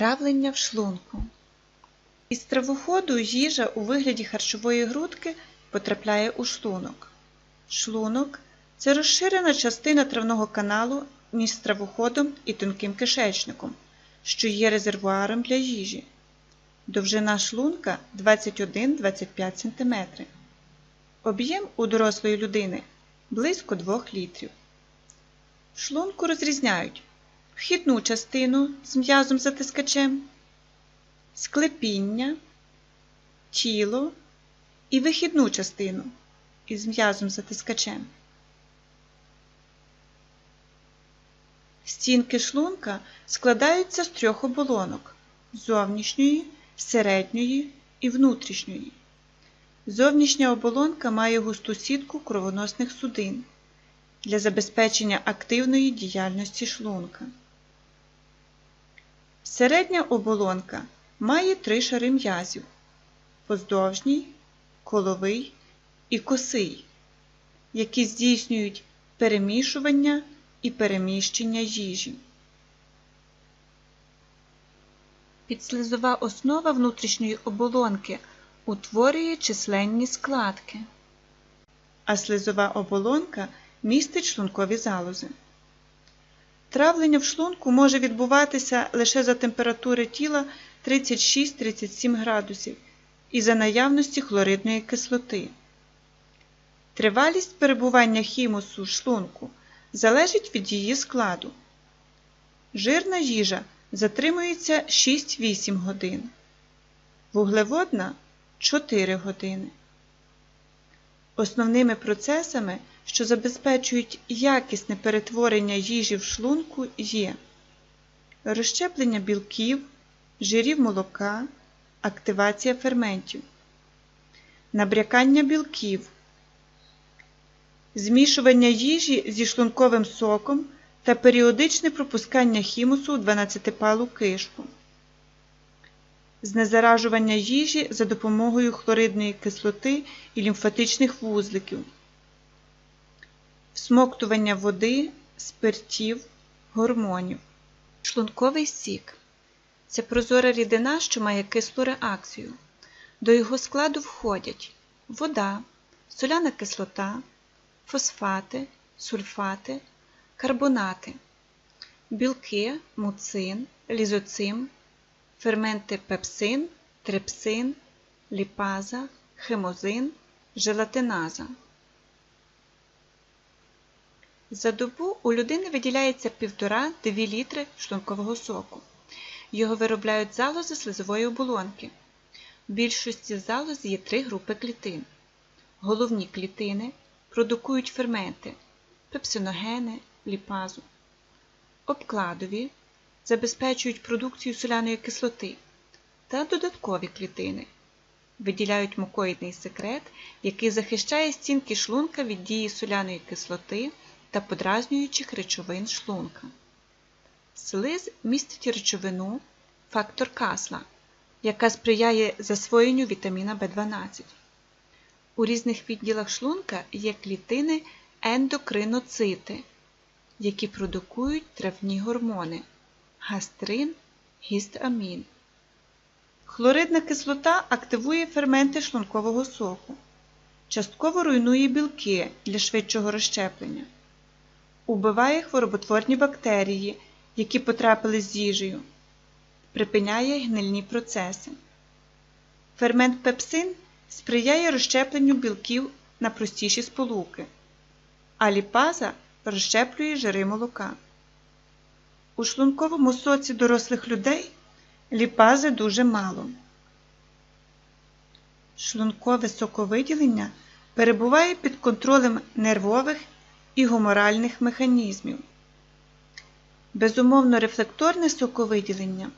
Травлення в шлунку. Із травоходу їжа у вигляді харчової грудки потрапляє у шлунок. Шлунок це розширена частина травного каналу між стравоходом і тонким кишечником, що є резервуаром для їжі. Довжина шлунка 21-25 см. Об'єм у дорослої людини близько 2 літрів. Шлунку розрізняють вхідну частину з м'язом затискачем, склепіння, тіло і вихідну частину із м'язом затискачем. Стінки шлунка складаються з трьох оболонок зовнішньої, середньої і внутрішньої. Зовнішня оболонка має густу сітку кровоносних судин для забезпечення активної діяльності шлунка. Середня оболонка має три шари м'язів поздовжній, коловий і косий, які здійснюють перемішування і переміщення їжі. Підслизова основа внутрішньої оболонки утворює численні складки, а слизова оболонка містить шлункові залози. Травлення в шлунку може відбуватися лише за температури тіла 36-37 градусів і за наявності хлоридної кислоти. Тривалість перебування хімусу в шлунку залежить від її складу. Жирна їжа затримується 6-8 годин, вуглеводна 4 години. Основними процесами, що забезпечують якісне перетворення їжі в шлунку, є розщеплення білків, жирів молока, активація ферментів, набрякання білків, змішування їжі зі шлунковим соком та періодичне пропускання хімусу у 12-палу кишку, знезаражування їжі за допомогою хлоридної кислоти і лімфатичних вузликів, всмоктування води, спиртів, гормонів. Шлунковий сік це прозора рідина, що має кислу реакцію. До його складу входять вода, соляна кислота, фосфати, сульфати, карбонати, білки, муцин, лізоцим, ферменти пепсин, трипсин, ліпаза, хемозин, желатиназа. За добу у людини виділяється 1,5-2 літри шлункового соку. Його виробляють залози слизової оболонки. В більшості залоз є три групи клітин. Головні клітини продукують ферменти пепсиногени, ліпазу. Обкладові забезпечують продукцію соляної кислоти та додаткові клітини. Виділяють мукоїдний секрет, який захищає стінки шлунка від дії соляної кислоти та подразнюючих речовин шлунка. Слиз містить речовину фактор касла, яка сприяє засвоєнню вітаміна В12. У різних відділах шлунка є клітини ендокриноцити, які продукують травні гормони гастрин, гістамін. Хлоридна кислота активує ферменти шлункового соку, частково руйнує білки для швидшого розщеплення, убиває хвороботворні бактерії, які потрапили з їжею, припиняє гнильні процеси. Фермент пепсин сприяє розщепленню білків на простіші сполуки, а ліпаза розщеплює жири молока. У шлунковому соці дорослих людей ліпази дуже мало. Шлункове соковиділення перебуває під контролем нервових і гуморальних механізмів. Безумовно, рефлекторне соковиділення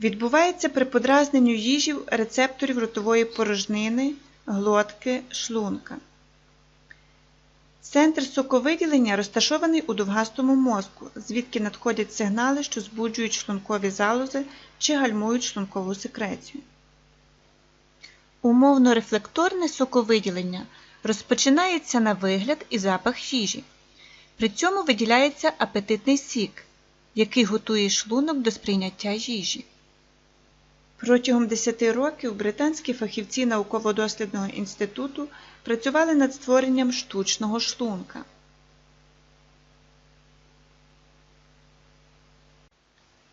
відбувається при подразненню їжі рецепторів ротової порожнини, глотки, шлунка. Центр соковиділення розташований у довгастому мозку, звідки надходять сигнали, що збуджують шлункові залози чи гальмують шлункову секрецію. Умовно-рефлекторне соковиділення розпочинається на вигляд і запах їжі. При цьому виділяється апетитний сік, який готує шлунок до сприйняття їжі. Протягом 10 років британські фахівці науково-дослідного інституту працювали над створенням штучного шлунка.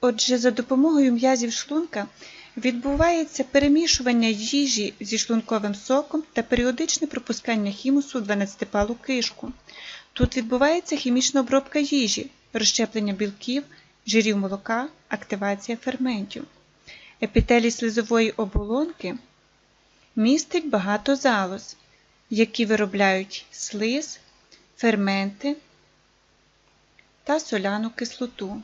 Отже, за допомогою м'язів шлунка відбувається перемішування їжі зі шлунковим соком та періодичне пропускання хімусу в 12-палу кишку. Тут відбувається хімічна обробка їжі, розщеплення білків, жирів молока, активація ферментів. Епітелій слизової оболонки містить багато залоз, які виробляють слиз, ферменти та соляну кислоту.